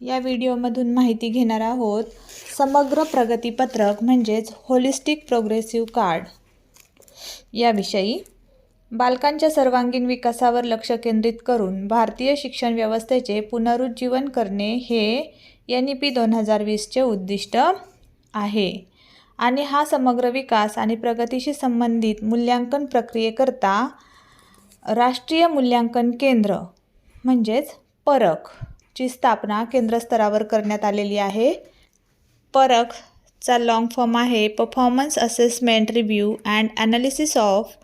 या व्हिडिओमधून माहिती घेणार आहोत. समग्र प्रगतीपत्रक म्हणजेच होलिस्टिक प्रोग्रेसिव्ह कार्ड याविषयी बालकांच्या सर्वांगीण विकासावर लक्ष केंद्रित करून भारतीय शिक्षण व्यवस्थेचे पुनरुज्जीवन करणे हे एन ई पी दोन हजार वीसचे उद्दिष्ट आहे. आणि हा समग्र विकास आणि प्रगतीशी संबंधित मूल्यांकन प्रक्रियेकरता राष्ट्रीय मूल्यांकन केंद्र म्हणजेच परख. ची स्थापना केंद्रस्तरावर करण्यात आलेली आहे. परखचा लाँग फॉर्म आहे. Performance assessment review and analysis of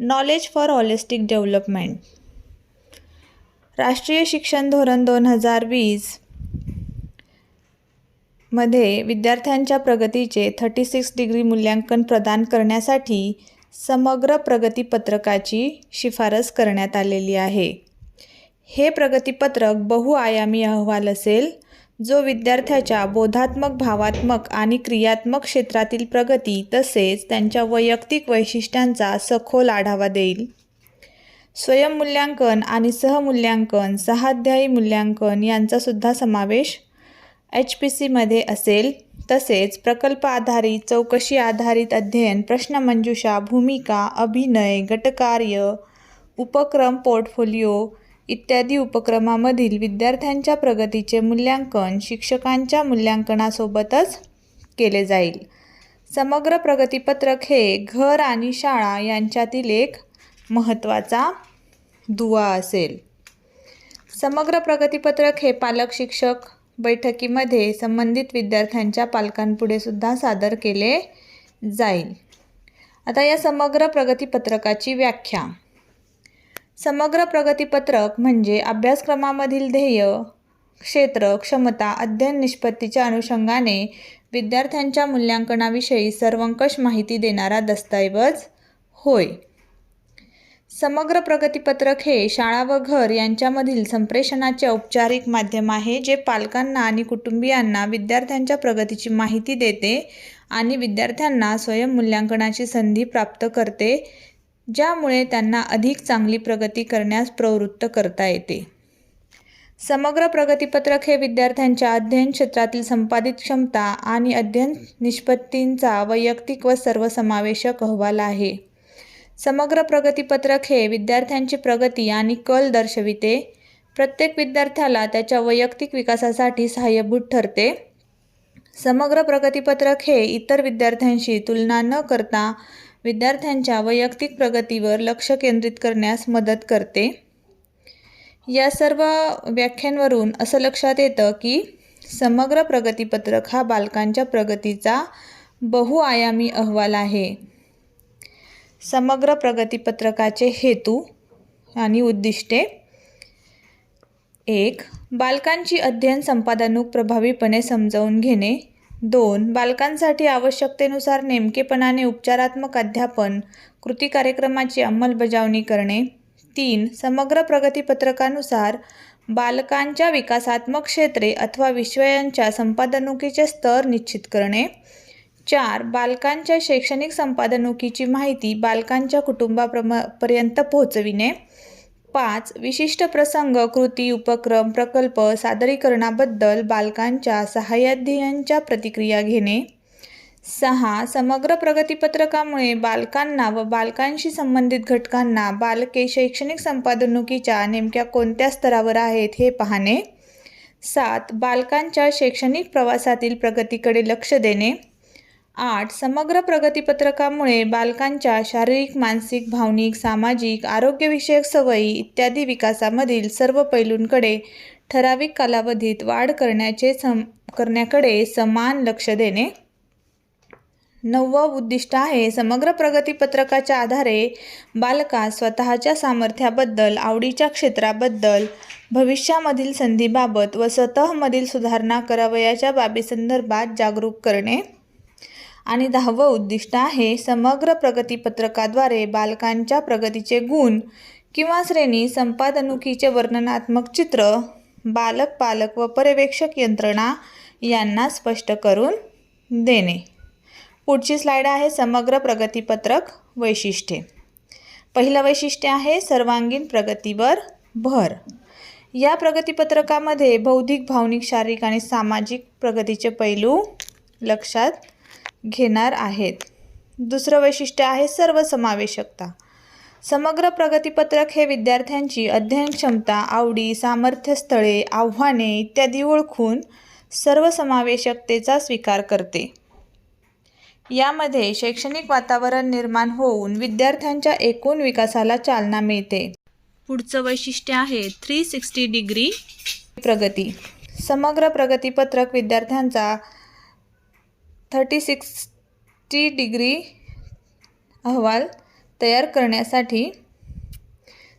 knowledge for holistic development राष्ट्रीय शिक्षण धोरण दोन हजार वीसमध्ये विद्यार्थ्यांच्या प्रगतीचे थर्टी सिक्स डिग्री मूल्यांकन प्रदान करण्यासाठी समग्र प्रगतीपत्रकाची शिफारस करण्यात आलेली आहे. हे प्रगतीपत्रक बहुआयामी अहवाल असेल जो विद्यार्थ्याच्या बोधात्मक भावात्मक आणि क्रियात्मक क्षेत्रातील प्रगती तसेच त्यांच्या वैयक्तिक वैशिष्ट्यांचा सखोल आढावा देईल. स्वयंमूल्यांकन आणि सहमूल्यांकन सहाध्यायी मूल्यांकन यांचासुद्धा समावेश एच पी सीमध्ये असेल. तसेच प्रकल्प आधारित चौकशी आधारित अध्ययन प्रश्नमंजुषा भूमिका अभिनय गटकार्य उपक्रम पोर्टफोलिओ इत्यादी उपक्रमामधील विद्यार्थ्यांच्या प्रगतीचे मूल्यांकन शिक्षकांच्या मूल्यांकनासोबतच केले जाईल. समग्र प्रगतीपत्रक हे घर आणि शाळा यांच्यातील एक महत्त्वाचा दुवा असेल. समग्र प्रगतीपत्रक हे पालक शिक्षक बैठकीमध्ये संबंधित विद्यार्थ्यांच्या पालकांपुढे सुद्धा सादर केले जाईल. आता या समग्र प्रगतीपत्रकाची व्याख्या. समग्र प्रगतीपत्रक म्हणजे अभ्यासक्रमामधील ध्येय क्षेत्र क्षमता अध्ययन निष्पत्तीच्या अनुषंगाने विद्यार्थ्यांच्या मूल्यांकनाविषयी सर्वंकष माहिती देणारा दस्तऐवज होय. समग्र प्रगतीपत्रक हे शाळा व घर यांच्यामधील संप्रेषणाचे औपचारिक माध्यम आहे जे पालकांना आणि कुटुंबियांना विद्यार्थ्यांच्या प्रगतीची माहिती देते आणि विद्यार्थ्यांना स्वयंमूल्यांकनाची संधी प्राप्त करते ज्यामुळे त्यांना अधिक चांगली प्रगती करण्यास प्रवृत्त करता येते. समग्र प्रगतीपत्रक हे विद्यार्थ्यांच्या अध्ययन क्षेत्रातील संपादित क्षमता आणि अध्ययन निष्पत्तींचा वैयक्तिक व सर्वसमावेशक अहवाल आहे. समग्र प्रगतीपत्रक हे विद्यार्थ्यांची प्रगती आणि कल दर्शविते. प्रत्येक विद्यार्थ्याला त्याच्या वैयक्तिक विकासासाठी सहाय्यभूत ठरते. समग्र प्रगतीपत्रक हे इतर विद्यार्थ्यांशी तुलना न करता विद्यार्थ्यांच्या वैयक्तिक प्रगतीवर लक्ष केंद्रित करण्यास मदत करते. या सर्व व्याख्यांवरून असं लक्षात येतं की समग्र प्रगतीपत्रक हा बालकांच्या प्रगतीचा बहुआयामी अहवाल आहे. समग्र प्रगतीपत्रकाचे हेतू आणि उद्दिष्टे. एक बालकांची अध्ययन संपादनूक प्रभावीपणे समजावून घेणे. दोन बालकांसाठी आवश्यकतेनुसार नेमकेपणाने उपचारात्मक अध्यापन कृती कार्यक्रमाची अंमलबजावणी करणे. तीन समग्र प्रगतीपत्रकानुसार बालकांच्या विकासात्मक क्षेत्रे अथवा विषयांच्या संपादनुकीचे स्तर निश्चित करणे. चार बालकांच्या शैक्षणिक संपादनुकीची माहिती बालकांच्या कुटुंबाप्रमा पर्यंत पोहोचविणे. पाच विशिष्ट प्रसंग कृती उपक्रम प्रकल्प सादरीकरणाबद्दल बालकांच्या सहाय्याध्ययांच्या प्रतिक्रिया घेणे. सहा समग्र प्रगतीपत्रकामुळे बालकांना व बालकांशी संबंधित घटकांना बालके शैक्षणिक संपादनुकीच्या नेमक्या कोणत्या स्तरावर आहेत हे पाहणे. सात बालकांच्या शैक्षणिक प्रवासातील प्रगतीकडे लक्ष देणे. आठ समग्र प्रगतीपत्रकामुळे बालकांच्या शारीरिक मानसिक भावनिक सामाजिक आरोग्यविषयक सवयी इत्यादी विकासामधील सर्व पैलूंकडे ठराविक कालावधीत वाढ करण्याचे सम करण्याकडे समान लक्ष देणे. नववं उद्दिष्ट आहे समग्र प्रगतीपत्रकाच्या आधारे बालका स्वतःच्या सामर्थ्याबद्दल आवडीच्या क्षेत्राबद्दल भविष्यामधील संधीबाबत व स्वतःमधील सुधारणा करावयाच्या बाबीसंदर्भात जागरूक करणे. आणि दहावं उद्दिष्ट आहे. समग्र प्रगतीपत्रकाद्वारे बालकांच्या प्रगतीचे गुण किंवा श्रेणी संपादनुकीचे वर्णनात्मक चित्र बालक पालक व पर्यवेक्षक यंत्रणा यांना स्पष्ट करून देणे. पुढची स्लाइड आहे समग्र प्रगतीपत्रक वैशिष्ट्ये. पहिलं वैशिष्ट्य आहे सर्वांगीण प्रगतीवर भर. या प्रगतीपत्रकामध्ये बौद्धिक भावनिक शारीरिक आणि सामाजिक प्रगतीचे पैलू लक्षात घेणार आहेत. दुसरं वैशिष्ट्य आहे सर्वसमावेशकता. समग्र प्रगतीपत्रक हे विद्यार्थ्यांची अध्ययन क्षमता आवडी सामर्थ्य स्थळे आव्हाने इत्यादी ओळखून सर्वसमावेशकतेचा स्वीकार करते. यामध्ये शैक्षणिक वातावरण निर्माण होऊन विद्यार्थ्यांच्या एकूण विकासाला चालना मिळते. पुढचं वैशिष्ट्य आहे थ्री सिक्स्टी डिग्री प्रगती. समग्र प्रगतीपत्रक विद्यार्थ्यांचा थर्टी सिक्स्टी डिग्री अहवाल तयार करण्यासाठी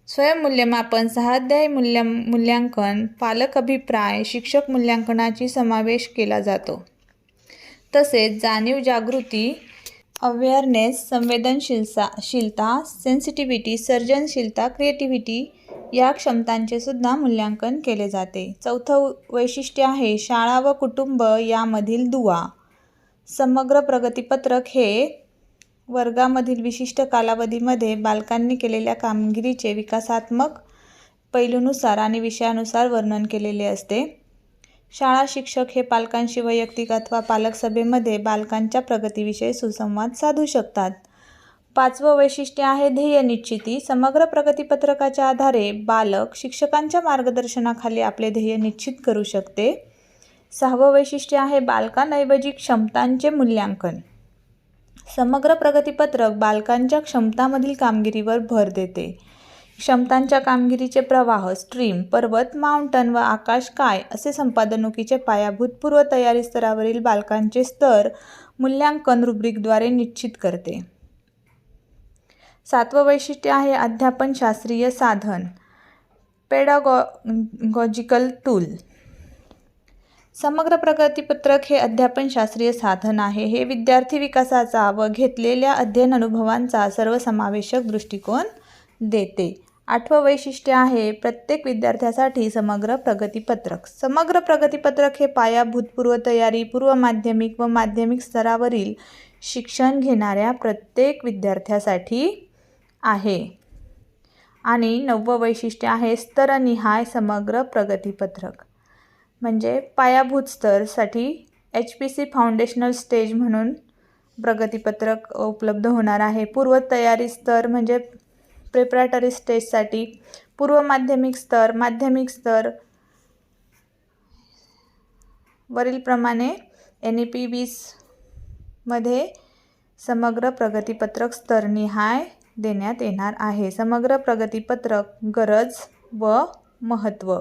स्वयंमूल्यमापन सहाध्यायी मूल्य मूल्यांकन पालक अभिप्राय शिक्षक मूल्यांकनाची समावेश केला जातो. तसेच जाणीव जागृती अवेअरनेस संवेदनशीलता शीलता सेन्सिटिव्हिटी सर्जनशीलता क्रिएटिव्हिटी या क्षमतांचे सुद्धा मूल्यांकन केले जाते. चौथं वैशिष्ट्य आहे शाळा व कुटुंब यामधील दुवा. समग्र प्रगतीपत्रक हे वर्गामधील विशिष्ट कालावधीमध्ये बालकांनी केलेल्या कामगिरीचे विकासात्मक पैलूनुसार आणि विषयानुसार वर्णन केलेले असते. शाळा शिक्षक हे पालकांशी वैयक्तिक अथवा पालक सभेमध्ये बालकांच्या प्रगतीविषयी सुसंवाद साधू शकतात. पाचवं वैशिष्ट्य आहे ध्येय निश्चिती. समग्र प्रगतीपत्रकाच्या आधारे बालक शिक्षकांच्या मार्गदर्शनाखाली आपले ध्येय निश्चित करू शकते. सहावं वैशिष्ट्य आहे बालकांऐवजी क्षमतांचे मूल्यांकन. समग्र प्रगतीपत्रक बालकांच्या क्षमतामधील कामगिरीवर भर देते. क्षमतांच्या कामगिरीचे प्रवाह स्ट्रीम पर्वत माउंटन व आकाश काय असे संपादनुकीचे पायाभूत पूर्वतयारी स्तरावरील बालकांचे स्तर मूल्यांकन रुब्रिकद्वारे निश्चित करते. सातवं वैशिष्ट्य आहे अध्यापन शास्त्रीय साधन पेडागॉजिकल टूल समग्र प्रगतीपत्रक हे अध्यापन शास्त्रीय साधन आहे. हे विद्यार्थी विकासाचा व घेतलेल्या अध्ययन अनुभवांचा सर्वसमावेशक दृष्टिकोन देते. आठवं वैशिष्ट्य आहे प्रत्येक विद्यार्थ्यासाठी समग्र प्रगतीपत्रक समग्र प्रगतीपत्रक हे पायाभूत पूर्वतयारी पूर्व माध्यमिक व माध्यमिक स्तरावरील शिक्षण घेणाऱ्या प्रत्येक विद्यार्थ्यासाठी आहे. आणि नववं वैशिष्ट्य आहे स्तरनिहाय समग्र प्रगतीपत्रक म्हणजे पायाभूत स्तरसाठी H P C foundational stage म्हणून प्रगतीपत्रक उपलब्ध होणार आहे. पूर्वतयारी स्तर म्हणजे प्रिपरेटरी स्टेजसाठी पूर्व माध्यमिक स्तर माध्यमिक स्तर वरीलप्रमाणे एन ई पी वीसमध्ये समग्र प्रगतीपत्रक स्तरनिहाय देण्यात येणार आहे. समग्र प्रगतीपत्रक गरज व महत्त्व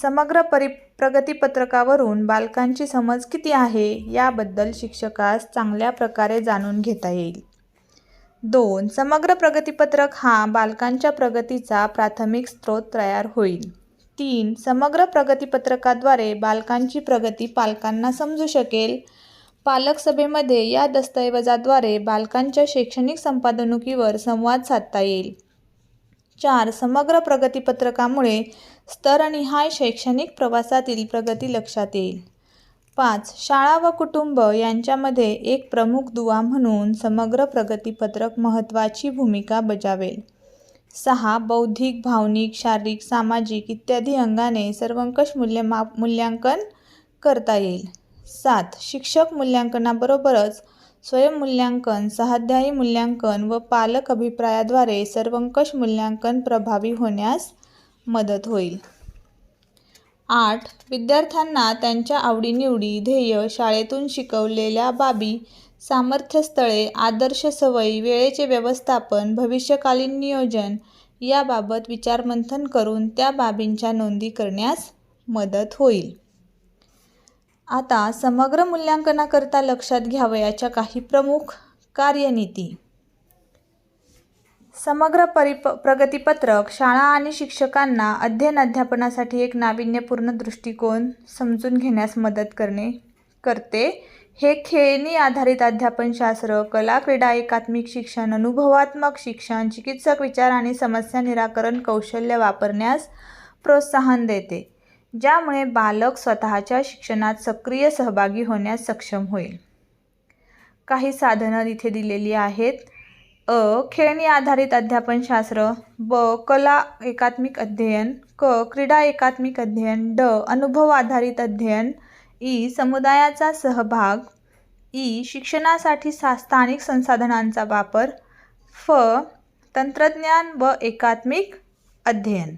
समग्र परि प्रगतीपत्रकावरून बालकांची समज किती आहे याबद्दल शिक्षकास चांगल्या प्रकारे जाणून घेता येईल. दोन समग्र प्रगतीपत्रक हा बालकांच्या प्रगतीचा प्राथमिक स्रोत तयार होईल. तीन समग्र प्रगतीपत्रकाद्वारे बालकांची प्रगती पालकांना समजू शकेल. पालक सभेमध्ये या दस्तऐवजाद्वारे बालकांच्या शैक्षणिक संपादनुकीवर संवाद साधता येईल. चार समग्र प्रगतीपत्रकामुळे स्तरनिहाय शैक्षणिक प्रवासातील प्रगती लक्षात येईल. पाच शाळा व कुटुंब यांच्यामध्ये एक प्रमुख दुवा म्हणून समग्र प्रगतीपत्रक महत्त्वाची भूमिका बजावेल. सहा बौद्धिक भावनिक शारीरिक सामाजिक इत्यादी अंगाने सर्वंकष मूल्यमा मूल्यांकन करता येईल. सात शिक्षक मूल्यांकनाबरोबरच स्वयंमूल्यांकन सहाध्यायी मूल्यांकन व पालक अभिप्रायाद्वारे सर्वंकष मूल्यांकन प्रभावी होण्यास मदत होईल. आठ. विद्यार्थ्यांना त्यांच्या आवडीनिवडी ध्येय शाळेतून शिकवलेल्या बाबी सामर्थ्यस्थळे आदर्श सवयी वेळेचे व्यवस्थापन भविष्यकालीन नियोजन याबाबत विचारमंथन करून त्या बाबींच्या नोंदी करण्यास मदत होईल. आता समग्र मूल्यांकनाकरता लक्षात घ्यावयाच्या काही प्रमुख कार्यनीती. समग्र परिप प्रगतीपत्रक शाळा आणि शिक्षकांना अध्ययन अध्यापनासाठी एक नाविन्यपूर्ण दृष्टिकोन समजून घेण्यास मदत करणे करते. हे खेळणी आधारित अध्यापनशास्त्र कला क्रीडा एकात्मिक शिक्षण अनुभवात्मक शिक्षण चिकित्सक विचार आणि समस्या निराकरण कौशल्य वापरण्यास प्रोत्साहन देते ज्यामुळे बालक स्वतःच्या शिक्षणात सक्रिय सहभागी होण्यास सक्षम होईल. काही साधनं इथे दिलेली आहेत. अ खेळणी आधारित अध्यापनशास्त्र ब कला एकात्मिक अध्ययन क क्रीडा एकात्मिक अध्ययन ड अनुभव आधारित अध्ययन ई समुदायाचा सहभाग ई शिक्षणासाठी सा स्थानिक संसाधनांचा वापर फ तंत्रज्ञान व एकात्मिक अध्ययन.